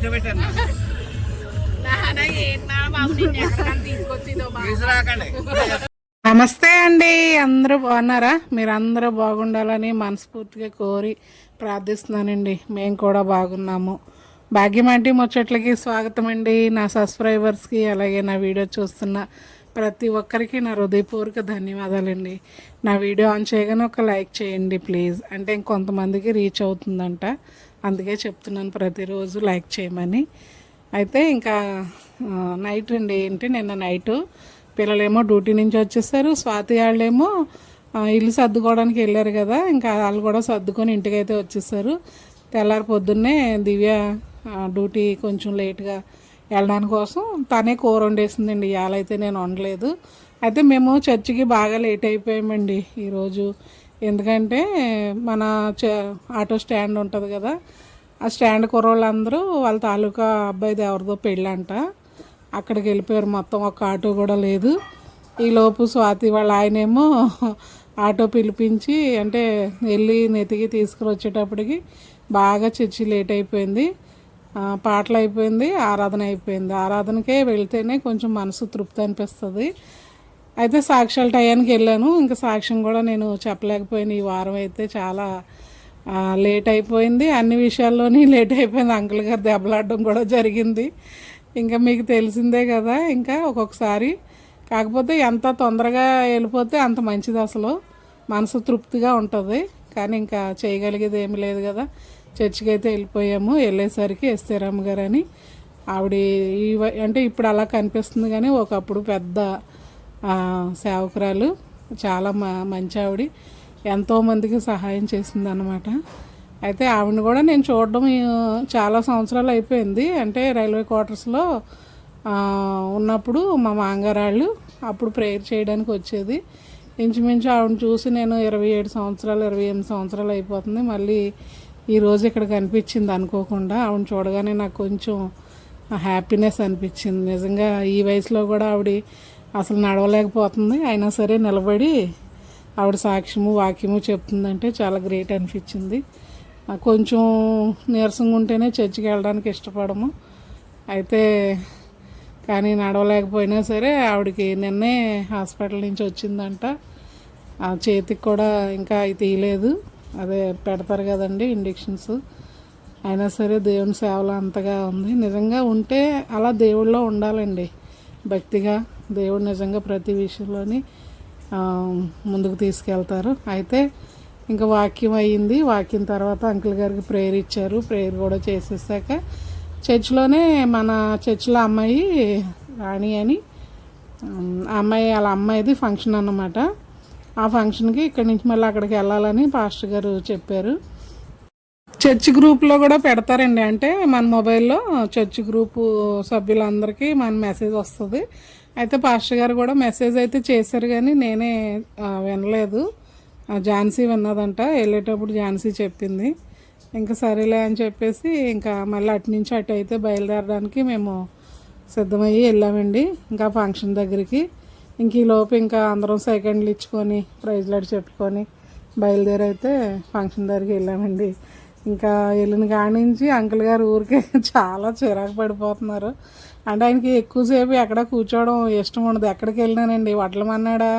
కూర్చోబెట్టాను నమస్తే అండి అందరూ బాగున్నారా? మీరు అందరూ బాగుండాలని మనస్ఫూర్తిగా కోరి ప్రార్థిస్తున్నానండి. మేము కూడా బాగున్నాము. భాగ్యమంటి ముచ్చట్లకి స్వాగతం అండి నా సబ్స్క్రైబర్స్కి అలాగే నా వీడియో చూస్తున్న ప్రతి ఒక్కరికి నా హృదయపూర్వక ధన్యవాదాలండి. నా వీడియో ఆన్ చేయగానే ఒక లైక్ చేయండి ప్లీజ్. అంటే ఇంకొంతమందికి రీచ్ అవుతుందంట. అందుకే చెప్తున్నాను ప్రతిరోజు లైక్ చేయమని. అయితే ఇంకా నైట్ అండి ఏంటి నిన్న నైటు పిల్లలేమో డ్యూటీ నుంచి వచ్చేసారు స్వాతి వాళ్ళేమో ఇల్లు సర్దుకోవడానికి వెళ్ళారు కదా ఇంకా వాళ్ళు కూడా సర్దుకొని ఇంటికైతే వచ్చేసారు. తెల్లారి పొద్దున్నే దివ్య డ్యూటీ కొంచెం లేట్గా వెళ్ళడానికి కోసం తనే కూర వండేసిందండి ఇవాళ అయితే నేను వండలేదు. అయితే మేము చర్చికి బాగా లేట్ అయిపోయామండి ఈరోజు. ఎందుకంటే మన ఆటో స్టాండ్ ఉంటుంది కదా ఆ స్టాండ్ కుర్రోళ్ళందరూ వాళ్ళ తాలూకా అబ్బాయిది ఎవరిదో పెళ్ళంట. అక్కడికి వెళ్ళిపోయారు మొత్తం ఒక ఆటో కూడా లేదు. ఈలోపు స్వాతి వాళ్ళ ఆయనేమో ఆటో పిలిపించి అంటే వెళ్ళి నెతికి తీసుకుని వచ్చేటప్పటికి బాగా చర్చి లేట్ అయిపోయింది. పాటలు అయిపోయింది ఆరాధన అయిపోయింది. ఆరాధనకే వెళ్తేనే కొంచెం మనసు తృప్తి అనిపిస్తుంది. అయితే సాక్ష్యాల టయానికి వెళ్ళాను. ఇంకా సాక్ష్యం కూడా నేను చెప్పలేకపోయాను ఈ వారం అయితే చాలా లేట్ అయిపోయింది. అన్ని విషయాల్లోని లేట్ అయిపోయింది. అంకుల్ గారు దెబ్బలాడడం కూడా జరిగింది. ఇంకా మీకు తెలిసిందే కదా ఇంకా ఒక్కొక్కసారి. కాకపోతే ఎంత తొందరగా వెళ్ళిపోతే అంత మంచిది అసలు. మనసు తృప్తిగా ఉంటుంది. కానీ ఇంకా చేయగలిగేది ఏమీ లేదు కదా. చర్చికి అయితే వెళ్ళిపోయాము. వెళ్ళేసరికి ఎస్తేరామ్ గారు అని ఆవిడ ఈ అంటే ఇప్పుడు అలా కనిపిస్తుంది కానీ ఒకప్పుడు పెద్ద సేవకురాలు చాలా మ మంచి ఆవిడ ఎంతోమందికి సహాయం చేసిందనమాట అయితే ఆవిడని కూడా నేను చూడడం చాలా సంవత్సరాలు అయిపోయింది. అంటే రైల్వే క్వార్టర్స్లో ఉన్నప్పుడు మా మాంగారాళ్ళు అప్పుడు ప్రేయర్ చేయడానికి వచ్చేది. ఇంచుమించు ఆవిడని చూసి నేను ఇరవై ఏడు సంవత్సరాలు ఇరవై ఎనిమిది సంవత్సరాలు అయిపోతుంది. మళ్ళీ ఈరోజు ఇక్కడ కనిపించింది అనుకోకుండా ఆవిడని చూడగానే నాకు కొంచెం హ్యాపీనెస్ అనిపించింది. నిజంగా ఈ వయసులో కూడా ఆవిడ అసలు నడవలేకపోతుంది. అయినా సరే నిలబడి ఆవిడ సాక్ష్యము వాక్యము చెప్తుందంటే చాలా గ్రేట్ అనిపించింది. కొంచెం నీరసంగా ఉంటేనే చర్చికి వెళ్ళడానికి ఇష్టపడము. అయితే కానీ నడవలేకపోయినా సరే ఆవిడకి నిన్నే హాస్పిటల్ నుంచి వచ్చిందంట. ఆ చేతికి కూడా ఇంకా తీయలేదు. అదే పెడతారు కదండి ఇండిక్షన్స్ అయినా సరే దేవుని సేవలో అంతగా ఉంది. నిజంగా ఉంటే అలా దేవుళ్ళలో ఉండాలండి భక్తిగా. దేవుడు నిజంగా ప్రతి విషయంలోని ముందుకు తీసుకెళ్తారు. అయితే ఇంకా వాక్యం అయ్యింది. వాక్యం తర్వాత అంకుల్ గారికి ప్రేయర్ ఇచ్చారు. ప్రేయర్ కూడా చేసేసాక చర్చిలోనే మన చర్చిలో అమ్మాయి రాణి అని అమ్మాయి వాళ్ళ అమ్మాయిది ఫంక్షన్ అన్నమాట. ఆ ఫంక్షన్కి ఇక్కడి నుంచి మళ్ళీ అక్కడికి వెళ్ళాలని పాస్టర్ గారు చెప్పారు. చర్చ్ గ్రూప్లో కూడా పెడతారండి. అంటే మన మొబైల్లో చర్చ్ గ్రూపు సభ్యులందరికీ మన మెసేజ్ వస్తుంది. అయితే పాస్టర్ గారు కూడా మెసేజ్ అయితే చేశారు కానీ నేనే వినలేదు. ఝాన్సీ విన్నదంట. వెళ్ళేటప్పుడు ఝాన్సీ చెప్పింది. ఇంకా సరేలే అని చెప్పేసి ఇంకా మళ్ళీ అటు నుంచి అటు అయితే బయలుదేరడానికి మేము సిద్ధమయ్యి వెళ్ళామండి ఇంకా ఫంక్షన్ దగ్గరికి. ఇంక ఈ లోపు ఇంకా అందరం సెకండ్లు ఇచ్చుకొని ప్రైజ్లాడి చెప్పుకొని బయలుదేరైతే ఫంక్షన్ దగ్గరికి వెళ్ళామండి. ఇంకా వెళ్ళిన కాడి నుంచి అంకుల్ గారు ఊరికే చాలా చిరాకు పడిపోతున్నారు. అంటే ఆయనకి ఎక్కువసేపు ఎక్కడ కూర్చోవడం ఇష్టం ఉండదు. ఎక్కడికి వెళ్ళినానండి? వడ్లమన్నాడా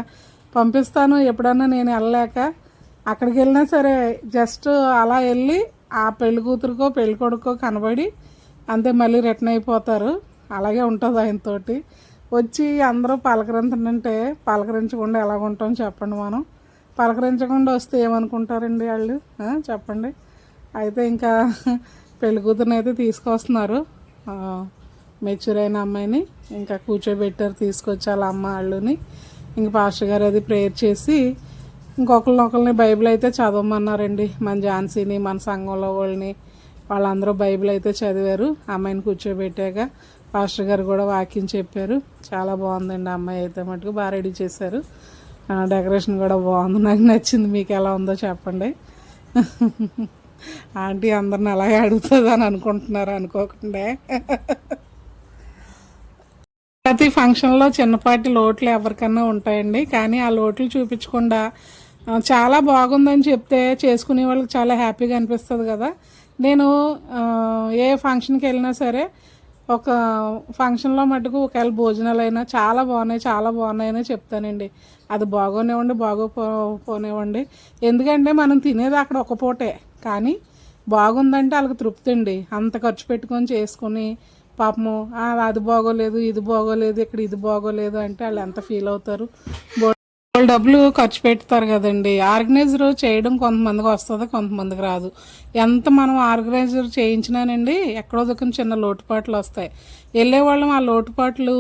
పంపిస్తాను. ఎప్పుడన్నా నేను వెళ్ళలేక అక్కడికి వెళ్ళినా సరే జస్ట్ అలా వెళ్ళి ఆ పెళ్ళి కూతురుకో పెళ్ళి కొడుకో కనబడి అంతే మళ్ళీ రిటర్న్ అయిపోతారు. అలాగే ఉంటుంది ఆయనతోటి. వచ్చి అందరూ పలకరించంటే పలకరించకుండా ఎలా ఉంటాం చెప్పండి మనం. పలకరించకుండా వస్తే ఏమనుకుంటారండి వాళ్ళు? చెప్పండి. అయితే ఇంకా పెళ్ళి కూతురుని అయితే తీసుకొస్తున్నారు. మెచ్యూర్ అయిన అమ్మాయిని ఇంకా కూర్చోబెట్టారు తీసుకొచ్చి వాళ్ళ అమ్మ వాళ్ళని ఇంక పాస్టర్ గారు అది ప్రేయర్ చేసి ఇంకొకరిని ఒకరిని బైబిల్ అయితే చదవమన్నారండి. మన ఝాన్సీని మన సంఘంలో వాళ్ళని. వాళ్ళందరూ బైబిల్ అయితే చదివారు. అమ్మాయిని కూర్చోబెట్టాక పాస్టర్ గారు కూడా వాక్యం చెప్పారు. చాలా బాగుందండి అమ్మాయి అయితే మటుకు. బాగా రెడీ చేశారు. డెకరేషన్ కూడా బాగుంది. నాకు నచ్చింది. మీకు ఎలా ఉందో చెప్పండి. ఆంటీ అందరిని అలాగే అడుగుతుంది అని అనుకుంటున్నారు అనుకోకుండా. ప్రతి ఫంక్షన్లో చిన్నపాటి లోట్లు ఎవరికన్నా ఉంటాయండి. కానీ ఆ లోట్లు చూపించకుండా చాలా బాగుందని చెప్తే చేసుకునే వాళ్ళకి చాలా హ్యాపీగా అనిపిస్తుంది కదా. నేను ఏ ఫంక్షన్కి వెళ్ళినా సరే ఒక ఫంక్షన్లో మటుకు ఒకవేళ భోజనాలు అయినా చాలా బాగున్నాయి చాలా బాగున్నాయని చెప్తానండి. అది బాగోనివ్వండి బాగోపో పోనివ్వండి. ఎందుకంటే మనం తినేది అక్కడ ఒక పూటే. కానీ బాగుందంటే వాళ్ళకి తృప్తి అండి అంత ఖర్చు పెట్టుకొని చేసుకుని పాపము అది బాగోలేదు ఇది బాగోలేదు ఇక్కడ ఇది బాగోలేదు అంటే వాళ్ళు ఎంత ఫీల్ అవుతారు. వాళ్ళు డబ్బులు ఖర్చు పెడతారు కదండి. ఆర్గనైజర్ చేయడం కొంతమందికి వస్తుంది కొంతమందికి రాదు. ఎంత మనం ఆర్గనైజర్ చేయించినానండి ఎక్కడో దిక్కున చిన్న లోటుపాట్లు వస్తాయి. వెళ్ళేవాళ్ళం ఆ లోటుపాట్లు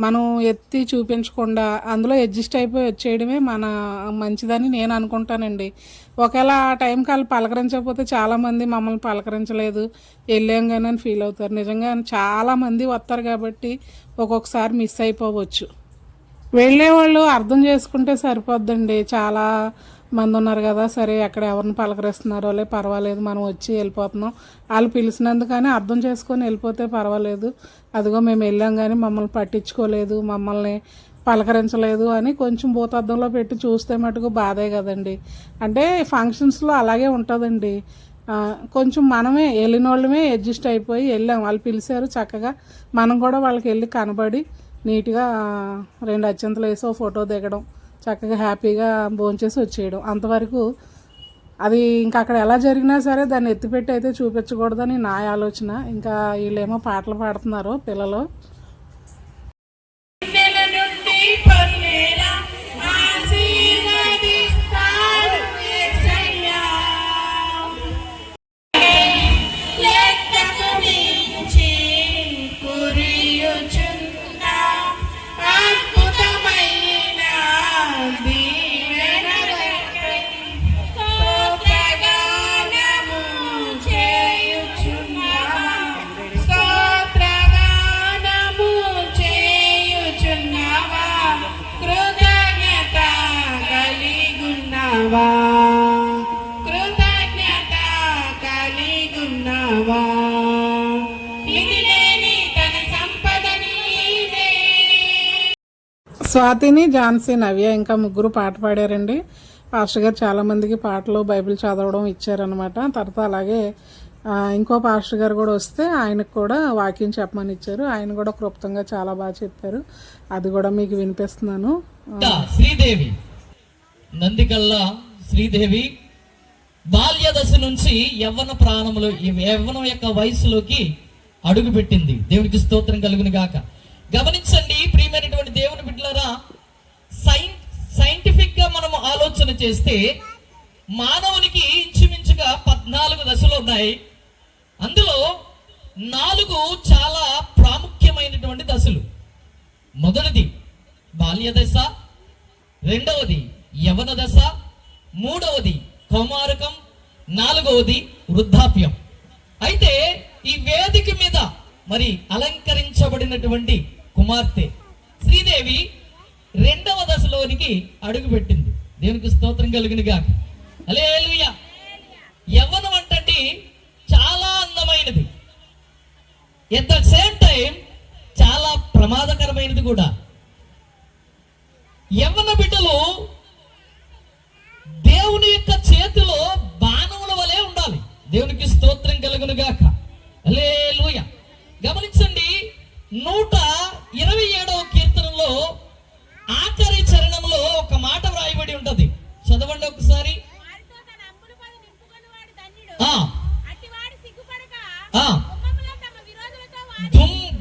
మనం ఎత్తి చూపించకుండా అందులో అడ్జస్ట్ అయిపోయి వచ్చేయడమే మన మంచిదని నేను అనుకుంటానండి. ఒకవేళ ఆ టైంకి వాళ్ళు పలకరించకపోతే చాలామంది మమ్మల్ని పలకరించలేదు. వెళ్ళాం కానీ అని ఫీల్ అవుతారు. నిజంగా చాలామంది వస్తారు కాబట్టి ఒక్కొక్కసారి మిస్ అయిపోవచ్చు. వెళ్ళే వాళ్ళు అర్థం చేసుకుంటే సరిపోద్దండి. చాలా మంది ఉన్నారు కదా సరే అక్కడ ఎవరిని పలకరిస్తున్నారో లే పర్వాలేదు మనం వచ్చి వెళ్ళిపోతున్నాం. వాళ్ళు పిలిచినందుకని అర్థం చేసుకొని వెళ్ళిపోతే పర్వాలేదు. అదిగో మేము వెళ్ళాం కానీ మమ్మల్ని పట్టించుకోలేదు మమ్మల్ని పలకరించలేదు అని కొంచెం భూతద్దంలో పెట్టి చూస్తే మటుకు బాధే కదండి. అంటే ఫంక్షన్స్లో అలాగే ఉంటుందండి. కొంచెం మనమే వెళ్ళిన వాళ్ళమే అడ్జస్ట్ అయిపోయి వెళ్ళాం. వాళ్ళు పిలిచారు చక్కగా. మనం కూడా వాళ్ళకి వెళ్ళి కనబడి నీట్గా రెండు అత్యంతలు వేసి ఓ ఫోటో దిగడం. చక్కగా హ్యాపీగా భోంచేసి వచ్చేయడం. అంతవరకు అది ఇంకా అక్కడ ఎలా జరిగినా సరే దాన్ని ఎత్తిపెట్టి అయితే చూపించకూడదని నా ఆలోచన. ఇంకా వీళ్ళేమో పాటలు పాడుతున్నారు పిల్లలు. కృతజ్ఞత కలిగున్నావా? స్వాతిని ఝాన్సీ నవ్య ఇంకా ముగ్గురు పాట పాడారండి. పాస్టర్ గారు చాలామందికి పాటలు బైబిల్ చదవడం ఇచ్చారనమాట తర్వాత అలాగే ఇంకో పాస్టర్ గారు కూడా వస్తే ఆయనకు కూడా వాక్యం చెప్పమని ఇచ్చారు. ఆయన కూడా క్లుప్తంగా చాలా బాగా చెప్పారు. అది కూడా మీకు వినిపిస్తున్నాను. శ్రీదేవి నందికల్లా శ్రీదేవి బాల్య దశ నుంచి యవ్వన ప్రాణములు యవ్వనం యొక్క వయసులోకి అడుగుపెట్టింది దేవునికి స్తోత్రం కలుగును గాక. గమనించండి ప్రియమైనటువంటి దేవుని బిడ్డలారా సైన్ సైంటిఫిక్గా మనం ఆలోచన చేస్తే మానవునికి ఇంచుమించుగా పద్నాలుగు దశలు ఉన్నాయి. అందులో నాలుగు చాలా ప్రాముఖ్యమైనటువంటి దశలు. మొదటిది బాల్య దశ. రెండవది యవన దశ. మూడవది కౌమారకం నాలుగవది వృద్ధాప్యం. అయితే ఈ వేదిక మీద మరి అలంకరించబడినటువంటి కుమార్తె శ్రీదేవి రెండవ దశలోనికి అడుగుపెట్టింది. దేవునికి స్తోత్రం కలిగినగా అలే యవ్వనం అంటే చాలా అందమైనది. ఎట్ ద సేమ్ టైం చాలా ప్రమాదకరమైనది కూడా. యవ్వన బిడ్డలు దేవుని యొక్క చేతిలో బాణముల వలె ఉండాలి. దేవునికి స్తోత్రం కలుగును గాక. లేలుయ గమనించండి నూట ఇరవై ఏడవ కీర్తనలో ఆఖరి చరణంలో ఒక మాట వ్రాయబడి ఉంటది. చదవండి ఒకసారి.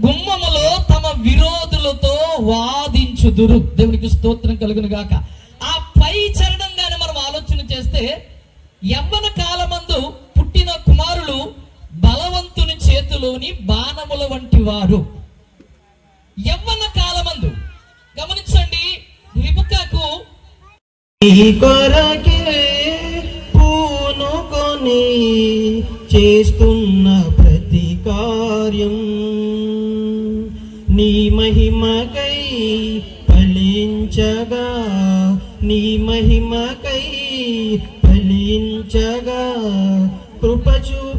గుమ్మములో తమ విరోధులతో వాదించుదురు. దేవునికి స్తోత్రం కలుగును గాక. బాణముల వంటి వారు. యవ్వన కాలమందు. గమనించండి రిబుకాకు ఈ కొరకే పూనుకొని చేస్తున్న ప్రతి కార్యం. నీ మహిమకై ఫలించగా నీ మహిమకై ఫలించగా కృపచూ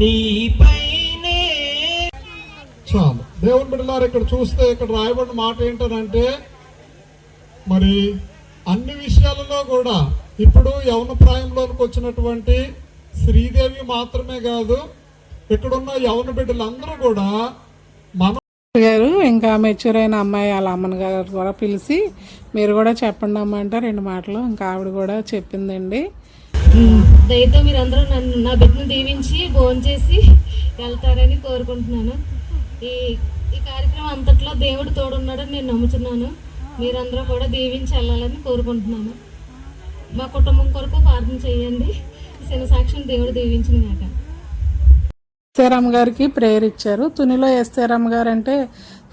నీపైనే. చాలు. దేవుని బిడ్డలారు ఇక్కడ చూస్తే ఇక్కడ రాయబడిన మాట ఏంటనంటే మరి అన్ని విషయాలలో కూడా ఇప్పుడు యవన ప్రాయంలోనికి వచ్చినటువంటి శ్రీదేవి మాత్రమే కాదు ఇక్కడున్న యవన బిడ్డలందరూ కూడా మన గారు ఇంకా మెచ్యూర్ అయిన అమ్మాయి వాళ్ళ అమ్మని గారు కూడా పిలిచి మీరు కూడా చెప్పండి అమ్మ అంటే రెండు మాటలు. ఇంకా ఆవిడ కూడా చెప్పిందండి. దయతో మీరందరూ నన్ను నా బిడ్డను దీవించి భోంచేసి వెళ్తారని కోరుకుంటున్నాను. ఈ ఈ కార్యక్రమం అంతట్లో దేవుడు తోడున్నాడని నేను నమ్ముతున్నాను మీరందరూ కూడా దీవించి వెళ్ళాలని కోరుకుంటున్నాను. మా కుటుంబం కొరకు ప్రార్థన చేయండి. ఈ చిన్న సాక్ష్యం దేవుడు దీవించిన కాక ఎస్తేరమ్మ గారికి ప్రేయర్ ఇచ్చారు. తునిలో ఎస్తేరమ్మ గారు అంటే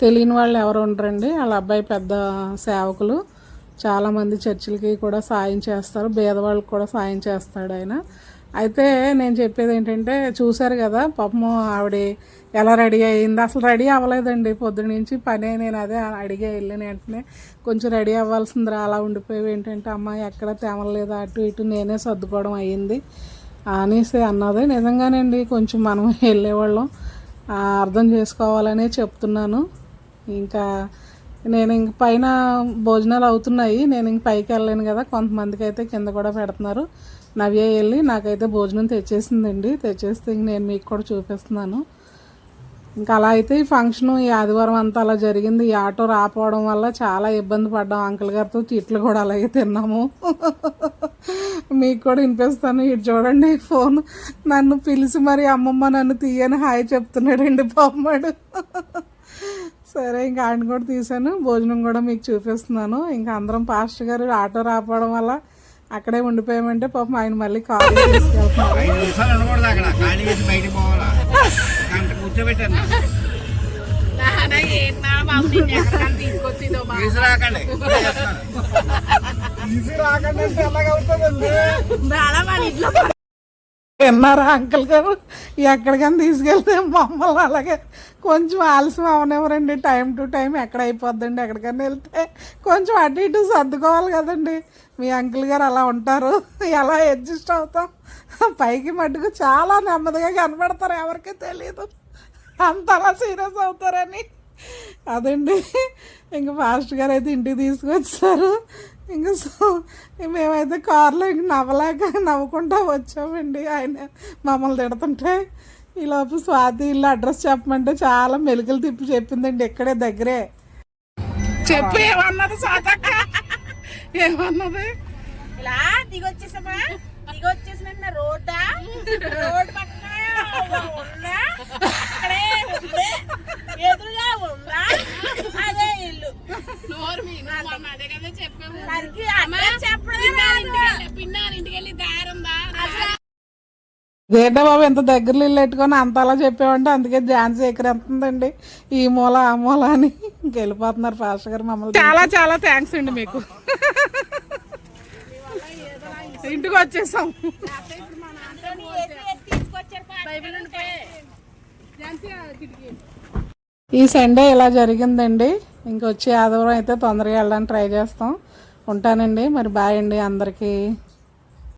తెలియని వాళ్ళు ఎవరు ఉండరండి. వాళ్ళ అబ్బాయి పెద్ద సేవకులు. చాలామంది చర్చిలకి కూడా సాయం చేస్తారు. పేదవాళ్ళకి కూడా సాయం చేస్తాడు ఆయన. అయితే నేను చెప్పేది ఏంటంటే చూశారు కదా పాపం ఆవిడ ఎలా రెడీ అయ్యింది అసలు రెడీ అవ్వలేదండి. పొద్దున నుంచి పనే నేను అదే అడిగే వెళ్ళిన వెంటనే కొంచెం రెడీ అవ్వాల్సిందిరా అలా ఉండిపోయి ఏంటంటే అమ్మ ఎక్కడ తేమలేదు అటు ఇటు నేనే సర్దుకోవడం అయ్యింది అనేసి అన్నది. నిజంగానండి కొంచెం మనం వెళ్ళేవాళ్ళం. అర్థం చేసుకోవాలనే చెప్తున్నాను. ఇంకా నేను ఇంక పైన భోజనాలు అవుతున్నాయి. నేను ఇంక పైకి వెళ్ళలేను కదా. కొంతమందికి అయితే కింద కూడా పెడుతున్నారు. నవ్య వెళ్ళి నాకైతే భోజనం తెచ్చేసిందండి. తెచ్చేస్తే ఇంక నేను మీకు కూడా చూపిస్తున్నాను. ఇంకా అలా అయితే ఈ ఫంక్షన్ ఈ ఆదివారం అంతా అలా జరిగింది. ఈ ఆటో రాపోవడం వల్ల చాలా ఇబ్బంది పడ్డాం. అంకుల్ గారితో తిట్లు కూడా అలాగే తిన్నాము. మీకు కూడా వినిపిస్తాను. ఇటు చూడండి ఫోన్. నన్ను పిలిచి మరి అమ్మమ్మ నన్ను తీయని హాయ్ చెప్తున్నాడండి పాపమాడు సరే ఇంకా ఆయన కూడా తీసాను భోజనం కూడా మీకు చూపిస్తున్నాను. ఇంకా అందరం పాస్టర్ గారు ఆటో రాపోవడం వల్ల అక్కడే ఉండిపోయామంటే పాపం ఆయన మళ్ళీ కాల్ తీసుకెళ్తున్నారు. విన్నారా అంకుల్ గారు. ఎక్కడికైనా తీసుకెళ్తే మమ్మల్ని అలాగే కొంచెం ఆలస్యం అవనివ్వరండి. టైం టు టైం ఎక్కడ అయిపోద్దండి? ఎక్కడికైనా వెళ్తే కొంచెం అటు ఇటు సర్దుకోవాలి కదండి. మీ అంకుల్ గారు అలా ఉంటారు. ఎలా అడ్జస్ట్ అవుతాం? పైకి మట్టుకు చాలా నెమ్మదిగా కనపడతారు. ఎవరికీ తెలియదు అంత అలా సీరియస్ అవుతారని. అదండి. ఇంకా ఫాస్ట్ గారు అయితే ఇంటికి తీసుకొచ్చారు. ఇంకా సో మేమైతే కార్లో ఇంక నవ్వలేక నవ్వుకుంటా వచ్చామండి. ఆయన మమ్మల్ని తిడుతుంటే ఈ లోపు స్వాతి ఇల్లు అడ్రస్ చెప్పమంటే చాలా మెలుకలు తిప్పి చెప్పిందండి ఇక్కడే దగ్గరే. చెప్పు ఏమన్నది స్వాతక్క? ఏమన్నది? ఇలా దిగొచ్చేసామా? దిగొచ్చేసిన రోడ్డా? రోడ్ పక్కన ఉంది ఎదురుగా ఉందా? అదే ఇల్లు. బాబు ఎంత దగ్గరలో ఇల్లు పెట్టుకొని అంత అలా చెప్పామంటే అందుకే ఝాన్సీ ఎక్కరెత్తుందండి ఈ మూల ఆ మూల అని. ఇంకెళ్ళిపోతున్నారు ఫాస్ట్ గారు మమ్మల్ని చాలా చాలా థ్యాంక్స్ అండి మీకు. ఇంటికి వచ్చేసాం. ఈ సండే ఇలా జరిగిందండి. ఇంకొచ్చి ఆదివారం అయితే తొందరగా వెళ్ళడానికి ట్రై చేస్తాం. ఉంటానండి. మరి బాయ్ అండి అందరికీ.